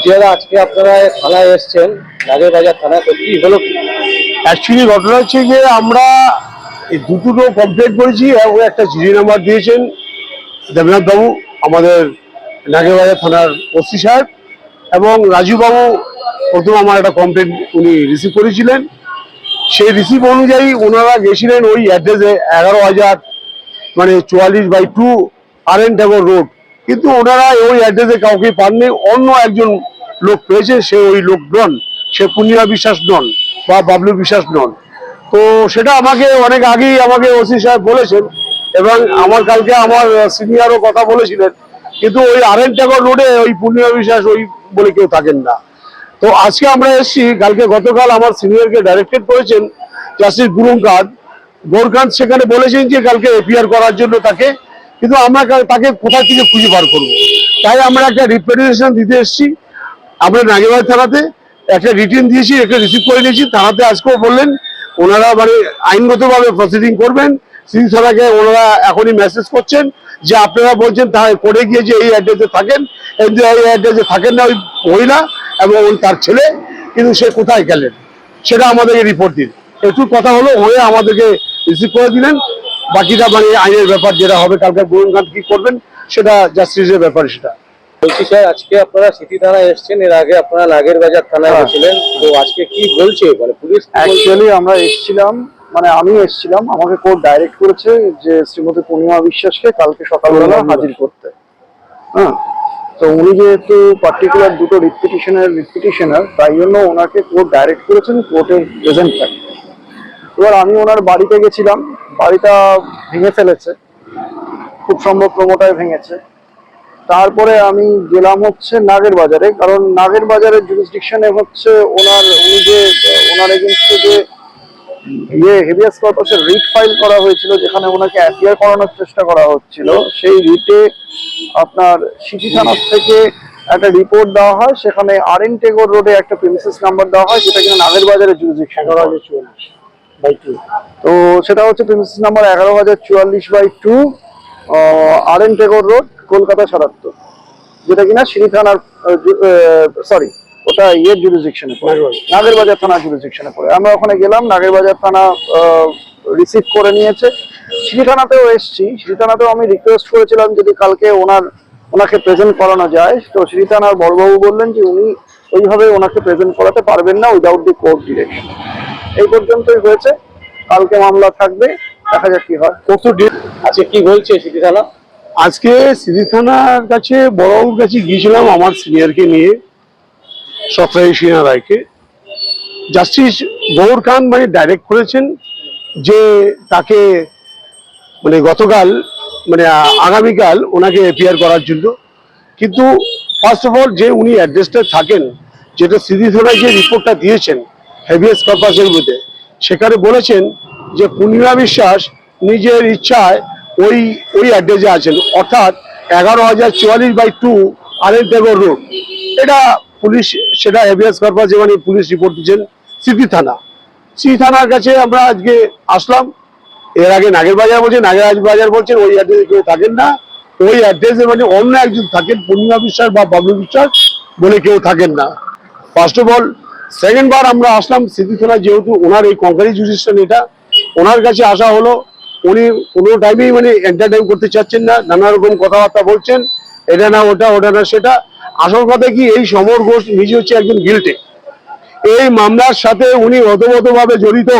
বলছি আজকে আপনারা থানায় এসছেন নাগের বাজার থানায় তো কি হলো? অ্যাকচুয়ালি ঘটনা হচ্ছে যে আমরা এই দুটো কমপ্লেন করেছি, এবং একটা জিডি নাম্বার দিয়েছেন দেবনাথ বাবু, আমাদের নাগেরবাজার থানার ওসি সাহেব, এবং রাজু বাবু, প্রথম আমার একটা কমপ্লেন উনি রিসিভ করেছিলেন। সেই রিসিভ অনুযায়ী ওনারা গেছিলেন ওই অ্যাড্রেসে এগারো হাজার মানে চুয়াল্লিশ by two R N road কিন্তু ওনারা ওই অ্যাড্রেসে কাউকে পাননি, অন্য একজন লোক পেয়েছে, সে ওই লোক নন, সে পূর্ণিমা বিশ্বাস নন বা বাবলু বিশ্বাস নন। তো সেটা আমাকে অনেক আগেই আমাকে ওসি সাহেব বলেছেন এবং আমার কালকে আমার সিনিয়রও কথা বলেছিলেন, কিন্তু ওই আর এন ট্যাগর রোডে ওই পূর্ণিমা বিশ্বাস ওই বলে কেউ থাকেন না। তো আজকে আমরা এসেছি, কালকে গতকাল আমার সিনিয়রকে ডাইরেক্টেড করেছেন জাস্টিস গুরুঙ্কাত গোরকান্ত সেখানে বলেছেন যে কালকে এপিআর করার জন্য তাকে কিন্তু আমরা তাকে কোথা থেকে খুঁজে বার করব? তাই আমরা একটা রিপ্রেজেন্টেশন দিতে এসেছি। আমরা নাগেবাড়ি থানাতে একটা রিটেন দিয়েছি, একটা রিসিভ করে নিয়েছি। থানাতে আজকেও বললেন, ওনারা মানে আইনগতভাবে প্রসিডিং করবেন। থানাকে ওনারা এখনই মেসেজ করছেন যে আপনারা বলছেন তা করে গিয়ে যে এই অ্যাড্রেসে থাকেন। এই অ্যাড্রেসে থাকেন না ওই মহিলা এবং তার ছেলে, কিন্তু সে কোথায় গেলেন? সেটা আমাদেরকে রিপোর্ট দিন। একটু কথা হলো হয়ে আমাদেরকে রিসিভ করে দিলেন। বাকিটা মানে আইনের ব্যাপার যেটা হবে কালকে গুরুকান্ত কি করবেন সেটা জাস্টিসের ব্যাপার সেটা। বলছি স্যার আজকে আপনারা সিটি থানায় এসছেন এর আগে আপনারা নাগের বাজার থানায় হ্যাঁ। গেছিলেন তো আজকে কি বলছে মানে পুলিশ অ্যাকচুয়ালি আমরা এসেছিলাম মানে আমি এসেছিলাম আমাকে কোর্ট ডাইরেক্ট করেছে যে শ্রীমতী পূর্ণিমা বিশ্বাসকে কালকে সকালবেলা হাজির করতে। হ্যাঁ তো উনি যেহেতু পার্টিকুলার দুটো রিপিটিশনের রিপিটিশনার তাই জন্য ওনাকে কোর্ট ডাইরেক্ট করেছেন কোর্টে প্রেজেন্ট থাকতে। এবার আমি ওনার বাড়িতে গেছিলাম। বাড়িটা ভেঙে ফেলেছে। খুব সম্ভব প্রমোটায় ভেঙেছে। তারপরে আমি গেলাম হচ্ছে নাগের বাজারে কারণ নাগের বাজারের জুরিসডিকশনে হচ্ছে ওনার, উনি যে, ওনার এগেনস্টে যে ইয়ে হেভিয়াস কর্পাসের রিট ফাইল করা হয়েছিল, যেখানে ওনাকে অ্যাপিয়ার করানোর চেষ্টা করা হচ্ছিল, সেই রিটে আপনার সিটি থানার থেকে একটা রিপোর্ট দেওয়া হয়, সেখানে আর এন টেগর রোডে একটা প্রিমিসেস নাম্বার দেওয়া হয় যেটা কিনা নাগের বাজারে জুরিসডিকশন করা হয়েছে বাই টু তো সেটা হচ্ছে প্রিমিসেস নাম্বার এগারো হাজার চুয়াল্লিশ by two R N Tagore road Kolkata সাতাত্তর। যেটা কিনা সিঁড়ি থানার সরি ওটা ইয়ের জুরিসডিকশনে পড়ে। নাগেরবাজার। নাগেরবাজার থানা জুরিসডিকশনে পড়ে। আমরা ওখানে গেলাম নাগেরবাজার থানা রিসিভ করে নিয়েছে। সিঁড়ি থানাতেও এসছি। সিঁড়ি থানাতেও আমি রিকোয়েস্ট করেছিলাম যদি কালকে ওনার ওনাকে প্রেজেন্ট করানো যায়। তো সিঁড়ি থানার বড়বাবু বললেন যে উনি ওইভাবে ওনাকে প্রেজেন্ট করাতে পারবেন না উইদাউট দি কোর্ট ডিরেকশন এই পর্যন্তই হয়েছে। কালকে মামলা থাকবে দেখা যাক কি হয়। কত ডেট আজকে কি বলছে সিটি থানা? আজকে সিদ্ধি থানার কাছে বড়বাবুর কাছে গিয়েছিলাম আমার সিনিয়রকে নিয়ে সপ্তাহী সিনহা রায়কে। জাস্টিস গৌর খান মানে ডাইরেক্ট করেছেন যে তাকে মানে গতকাল মানে আগামীকাল ওনাকে এপিআর করার জন্য। কিন্তু ফার্স্ট অফ অল যে উনি অ্যাড্রেসটা থাকেন যেটা সিদ্ধি থানায় যে রিপোর্টটা দিয়েছেন হেভিয়াস কর্পাসের মধ্যে। সেখানে বলেছেন যে পূর্ণিমা বিশ্বাস নিজের ইচ্ছায় ওই ওই অ্যাড্রেসে আছেন। অর্থাৎ এগারো হাজার চুয়াল্লিশ by two R N Tagore road. এটা পুলিশ, সেটা হেভিয়াস কর্পাস মানে পুলিশ রিপোর্ট দিচ্ছেন সিটি থানা। সিটি থানার কাছে আমরা আজকে আসলাম। এর আগে নাগের বাজার বলছেন নাগের বাজার বলছেন, ওই অ্যাড্রেসে কেউ থাকেন না। ওই অ্যাড্রেসে মানে অন্য একজন থাকেন, পূর্ণিমা বিশ্বাস বা বাবলু বিশ্বাস বলে কেউ থাকেন না। ফার্স্ট অফ অল সেকেন্ড বার আমরা আসলাম স্মৃতি থানা যেহেতু ওনার এই কঙ্কারি জুডিশন এটা, ওনার কাছে আসা হলো, উনি কোনো টাইমেই মানে এন্টারটেইন করতে চাচ্ছেন না, নানা রকম কথাবার্তা বলছেন, এটা না, ওটা ওটা না, সেটা। আসল কথা কি, এই সমর ঘোষ নিজে হচ্ছে একজন গিল্টে এই মামলার সাথে উনি ভাবে জড়িত।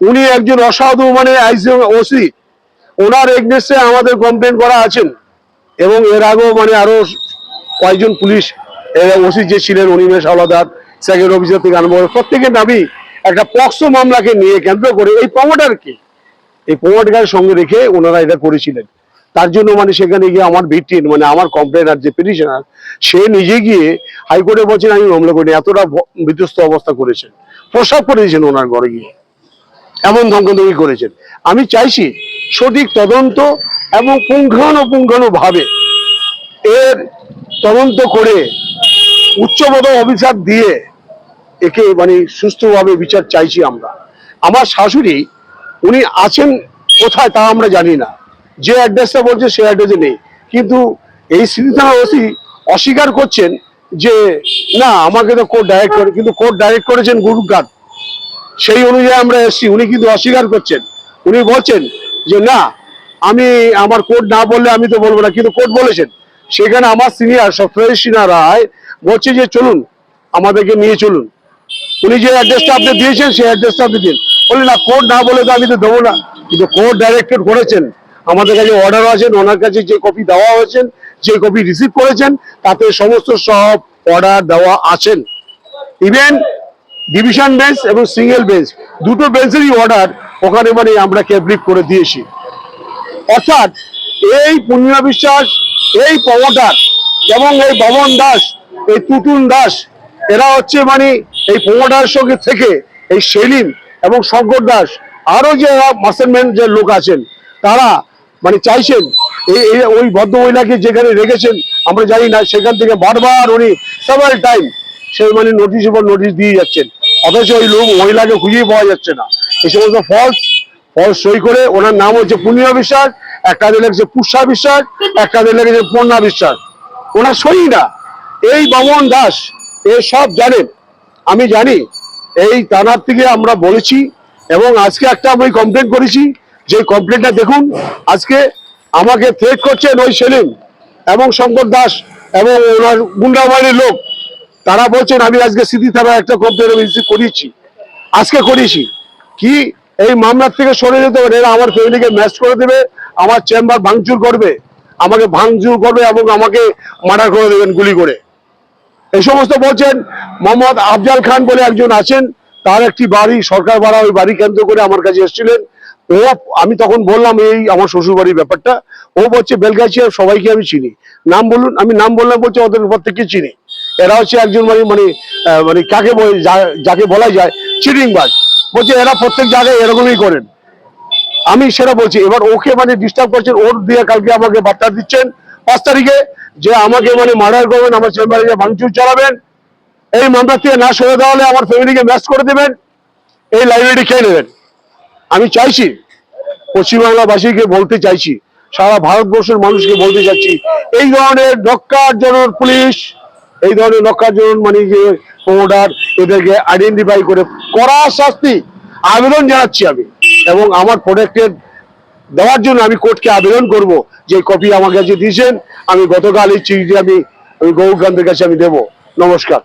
উনি একজন অসাধু মানে ওসি। ওনার এগনেস্টে আমাদের কমপ্লেন করা আছেন। এবং এর আগেও মানে আরও কয়েকজন পুলিশ ওসি যে ছিলেন অনিমেষ হাওলাদার সেকেন্ড অফিসার থেকে আরম্ভ করে প্রত্যেকের নামই একটা পক্সো মামলাকে নিয়ে কেন্দ্র করে এই প্রমোটারকে এই প্রমোটারের সঙ্গে রেখে ওনারা এটা করেছিলেন। তার জন্য মানে সেখানে গিয়ে আমার ভিকটিম মানে আমার কমপ্লেনার যে পিটিশনার সে নিজে গিয়ে হাইকোর্টে বলছেন, আমি মামলা করিনি। এতটা বিধ্বস্ত অবস্থা করেছেন। প্রসাব করে দিয়েছেন ওনার ঘরে গিয়ে। এমন ধমকাধমকি করেছেন। আমি চাইছি সঠিক তদন্ত এবং পুঙ্খানুপুঙ্খানু ভাবে এর তদন্ত করে উচ্চপদ অফিসার দিয়ে একে মানে সুস্থভাবে বিচার চাইছি আমরা। আমার শাশুড়ি, উনি আছেন কোথায় তা আমরা জানি না। যে অ্যাড্রেসটা বলছে সেই অ্যাড্রেসে নেই। কিন্তু এই থানা ওসি অস্বীকার করছেন যে, না, আমাকে তো কোর্ট ডাইরেক্ট করে কিন্তু কোর্ট ডাইরেক্ট করেছেন গুরুকার সেই অনুযায়ী আমরা এসেছি। উনি কিন্তু অস্বীকার করছেন। উনি বলছেন যে, না, আমি আমার কোর্ট না বললে আমি তো বলব না। কিন্তু কোর্ট বলেছেন। সেখানে আমার সিনিয়র সিনহা রায় বলছে যে, চলুন, আমাদেরকে নিয়ে চলুন। উনি যে অ্যাড্রেসটা আপনি দিয়েছেন, সেই অ্যাড্রেসটা আপনি দিন। বললেন না কোর্ট না বলে তো আমি তো দেবো না। কিন্তু কোর্ট ডাইরেক্টেড করেছেন। আমাদের কাছে অর্ডার আছেন, ওনার কাছে যে কপি দেওয়া হয়েছে যে কপি রিসিভ করেছেন, তাতে সমস্ত সব অর্ডার দেওয়া আছেন। ইভেন ডিভিশন বেঞ্চ এবং সিঙ্গেল বেঞ্চ দুটো বেঞ্চেরই অর্ডার ওখানে মানে আমরা ক্যাবলিক করে দিয়েছি। অর্থাৎ এই পূর্ণিমা বিশ্বাস এই প্রমোটার এবং এই ভবন দাস, এই তুতুন দাস এরা হচ্ছে মানে এই প্রমোটার সঙ্গে থেকে এই সেলিম এবং শঙ্কর দাস আরও যে মাসেনম্যান যে লোক আছেন, তারা মানে চাইছেন এই ওই ভদ্র মহিলাকে যেখানে রেখেছেন, আমরা জানি না, সেখান থেকে বারবার উনি সেভারাল টাইম সে মানে নোটিশ উপর নোটিশ দিয়ে যাচ্ছেন। অথচ ওই লোক মহিলাকে খুঁজে পাওয়া যাচ্ছে না। এই সমস্ত ফলস ফলস সই করে ওনার নাম হচ্ছে পূর্ণিমা বিশ্বাস, একটা দিলে লিখেছে পুষ্যা বিশ্বাস, একটা লিখেছে পূর্ণা বিশ্বাস। ওনার সই না। এই বামন দাস এ সব জানেন আমি জানি, এই থানার থেকে আমরা বলেছি এবং আজকে একটা আমি কমপ্লেন করেছি। যে কমপ্লেনটা দেখুন, আজকে আমাকে থ্রেট করছেন ওই সেলিম এবং শঙ্কর দাস এবং ওনার গুন্ডাবাহিনীর লোক। তারা বলছেন, আমি আজকে স্মৃতি থানায় একটা কমপ্লেন আমি করিয়েছি। আজকে করেছি কি? এই মামলার থেকে সরে যেতে পারে এরা আমার ফ্যামিলিকে ম্যাচ করে দেবে, আমার চেম্বার ভাঙচুর করবে, আমাকে ভাঙচুর করবে এবং আমাকে মার্ডার করে দেবেন গুলি করে। এই সমস্ত বলছেন মোহাম্মদ আফজাল খান বলে একজন আছেন। তার একটি বাড়ি, সরকার ভাড়া ওই বাড়ি কেন্দ্র করে আমার কাছে এসেছিলেন। ও, আমি তখন বললাম, এই আমার শ্বশুর বাড়ির ব্যাপারটা। ও বলছে বেলগাছিয়া সবাইকে আমি চিনি। নাম বলুন, আমি নাম বললাম, বলছে, ওদের প্রত্যেককে চিনি। এরা হচ্ছে একজন মানে মানে মানে কাকে যাকে বলা যায় চিটিংবাজ। বলছে, এরা প্রত্যেক জায়গায় এরকমই করেন। আমি সেটা বলছি, এবার ওকে মানে ডিস্টার্ব করছেন, ওর দিয়ে কালকে আমাকে বার্তা দিচ্ছেন পাঁচ তারিখে। যে আমাকে মানে মার্ডার করবেন, আমার চেম্বারে যে ভাঙচুর চালাবেন, এই মামলা থেকে না সরে দেওয়া হলে আমার ফ্যামিলিকে ম্যাচ করে দেবেন, এই লাইব্রেরি খেয়ে নেবেন। আমি চাইছি, পশ্চিমবাংলাবাসীকে বলতে চাইছি, সারা ভারতবর্ষের মানুষকে বলতে চাচ্ছি এই ধরনের নক্কারজনক পুলিশ, এই ধরনের নক্কারজনক মানে যে প্রমোটার এদেরকে আইডেন্টিফাই করে, কড়া শাস্তি আবেদন জানাচ্ছি আমি। এবং আমার প্রোটেক্টেড দেওয়ার জন্য আমি কোর্টকে আবেদন করব যে কপি আমার কাছে দিয়েছেন। আমি গতকাল এই চিঠিটি আমি আমি গৌরকান্তের কাছে আমি দেবো। নমস্কার।